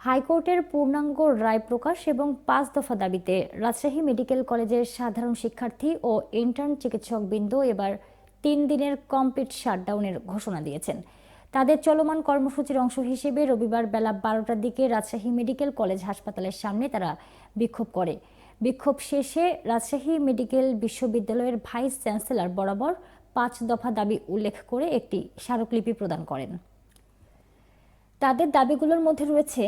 হাইকোর্টের পূর্ণাঙ্গ রায় প্রকাশ এবং পাঁচ দফা দাবিতে রাজশাহী মেডিকেল কলেজের সাধারণ শিক্ষার্থী ও ইন্টার্ন চিকিৎসক চিকিৎসকবৃন্দ এবার তিন দিনের কমপ্লিট শাটডাউনের ঘোষণা দিয়েছেন। তাদের চলমান কর্মসূচির অংশ হিসেবে রবিবার বেলা বারোটার দিকে রাজশাহী মেডিকেল কলেজ হাসপাতালের সামনে তারা বিক্ষোভ করে। বিক্ষোভ শেষে রাজশাহী মেডিকেল বিশ্ববিদ্যালয়ের ভাইস চ্যান্সেলর বরাবর পাঁচ দফা দাবি উল্লেখ করে একটি স্মারকলিপি প্রদান করেন। তাদের দাবিগুলোর মধ্যে রয়েছে,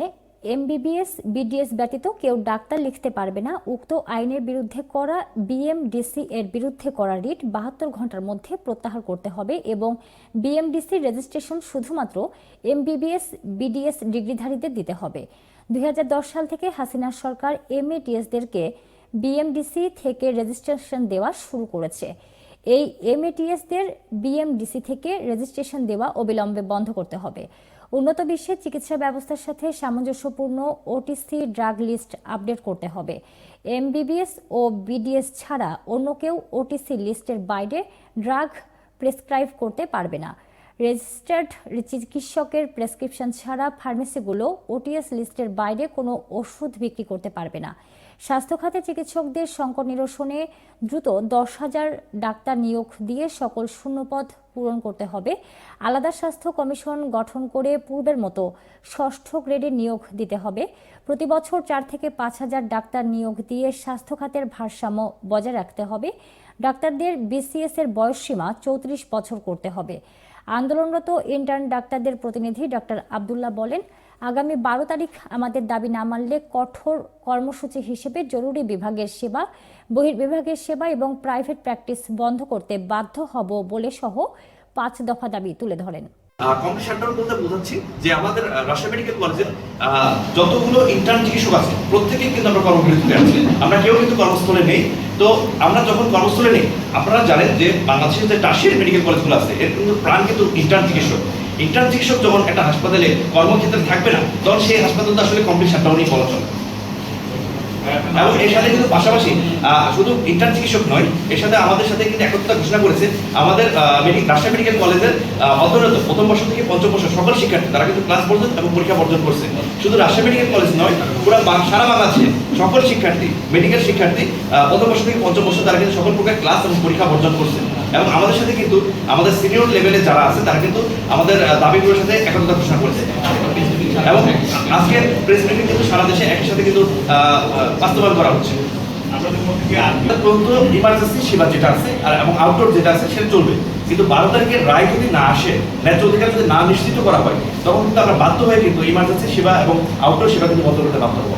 এমবিবিএস, বিডিএস ব্যতীত কেউ ডাক্তার লিখতে পারবে না, উক্ত আইনের বিরুদ্ধে করা বিএমডিসি এর বিরুদ্ধে করা রিট বাহাত্তর ঘণ্টার মধ্যে প্রত্যাহার করতে হবে এবং বিএমডিসি রেজিস্ট্রেশন শুধুমাত্র এমবিবিএস, বিডিএস ডিগ্রিধারীদের দিতে হবে। দুই হাজার দশ সাল থেকে হাসিনা সরকার এমএটিএসদেরকে বিএমডিসি থেকে রেজিস্ট্রেশন দেওয়া শুরু করেছে। এই এমএটিএসদের বিএমডিসি থেকে রেজিস্ট্রেশন দেওয়া অবিলম্বে বন্ধ করতে হবে। উন্নত বিশ্বের চিকিৎসা ব্যবস্থার সাথে সামঞ্জস্যপূর্ণ ওটিসি ড্রাগ লিস্ট আপডেট করতে হবে। এমবিবিএস ও বিডিএস ছাড়া অন্য কেউ ওটিসি লিস্টের বাইরে ড্রাগ প্রেসক্রাইব করতে পারবে না। রেজিস্টার্ড চিকিৎসকের প্রেসক্রিপশন ছাড়া ফার্মেসিগুলো ওটিএস লিস্টের বাইরে কোনো ওষুধ বিক্রি করতে পারবে না। স্বাস্থ্য খাতে চিকিৎসকদের সংকট নিরসনে দ্রুত দশ হাজার ডাক্তার নিয়োগ দিয়ে সকল শূন্যপদ পূরণ করতে হবে। আলাদা স্বাস্থ্য কমিশন গঠন করে পূর্বের মতো ষষ্ঠ গ্রেডে নিয়োগ দিতে হবে। প্রতি বছর চার থেকে পাঁচ হাজার ডাক্তার নিয়োগ দিয়ে স্বাস্থ্য খাতের ভারসাম্য বজায় রাখতে হবে। ডাক্তারদের বিসিএস এর বয়সসীমা চৌত্রিশ বছর করতে হবে। আন্দোলনরত ইন্টার্ন ডাক্তারদের প্রতিনিধি ডক্টর আবদুল্লাহ বলেন আগামী বারো তারিখ আমাদের দাবি না মানলে কঠোর কর্মসূচি হিসেবে জরুরি বিভাগের সেবা, বহির্বিভাগের সেবা এবং প্রাইভেট প্র্যাকটিস বন্ধ করতে বাধ্য হব বলে সহ পাঁচ দফা দাবি তুলে ধরেন। বলতে বোঝাচ্ছি যে আমাদের রাজশাহী মেডিকেল যতগুলো ইন্টার্ন চিকিৎসক আছে কিন্তু আমরা আছি। আমরা কেউ কিন্তু কর্মস্থলে নেই। তো আমরা যখন কর্মস্থলে নেই, আপনারা জানেন যে বাংলাদেশের যে টার্সিয়ারি মেডিকেল কলেজগুলো আছে, এর কিন্তু প্রাণ কিন্তু ইন্টার্ন চিকিৎসক ইন্টার্ন চিকিৎসক যখন একটা হাসপাতালে কর্মক্ষেত্রে থাকবে না তখন সেই হাসপাতালটা আসলে কমপ্লিট শাটডাউনই বলা চলে। এবং এর সাথে কিন্তু পাশাপাশি শুধু ইন্টার্ন চিকিৎসক নয় এর সাথে আমাদের সাথে কিন্তু ঘোষণা করেছে আমাদের মেডিকেল কলেজের আহ, প্রথম বর্ষ থেকে পঞ্চম বর্ষ সকল শিক্ষার্থী তারা কিন্তু ক্লাস বর্জন এবং পরীক্ষা বর্জন করছে। শুধু রাজশাহী মেডিকেল কলেজ নয় পুরো সারা বাংলাদেশে সকল শিক্ষার্থী মেডিকেল শিক্ষার্থী প্রথম বর্ষ থেকে পঞ্চম বর্ষ তারা কিন্তু সকল প্রকার ক্লাস এবং পরীক্ষা বর্জন করছে। এবং আমাদের সাথে কিন্তু আমাদের সিনিয়র লেভেলে যারা আছে তারা কিন্তু আমাদের দাবিগুলোর সাথে একত্রতা ঘোষণা করেছে। এবং আজকে প্রেস মিটিং কিন্তু সারা দেশে একই সাথে কিন্তু বাস্তবায়ন করা হচ্ছে। ইমার্জেন্সি সেবা যেটা আছে আর এবং আউটডোর যেটা আছে সেটা চলবে। কিন্তু বারো তারিখের রায় যদি না আসে ন্যায্য অধিকার যদি না নিশ্চিত করা হয় তখন কিন্তু আমরা বাধ্য হয়ে কিন্তু ইমার্জেন্সি সেবা এবং আউটডোর সেবা কিন্তু বন্ধ করতে বাধ্য হব।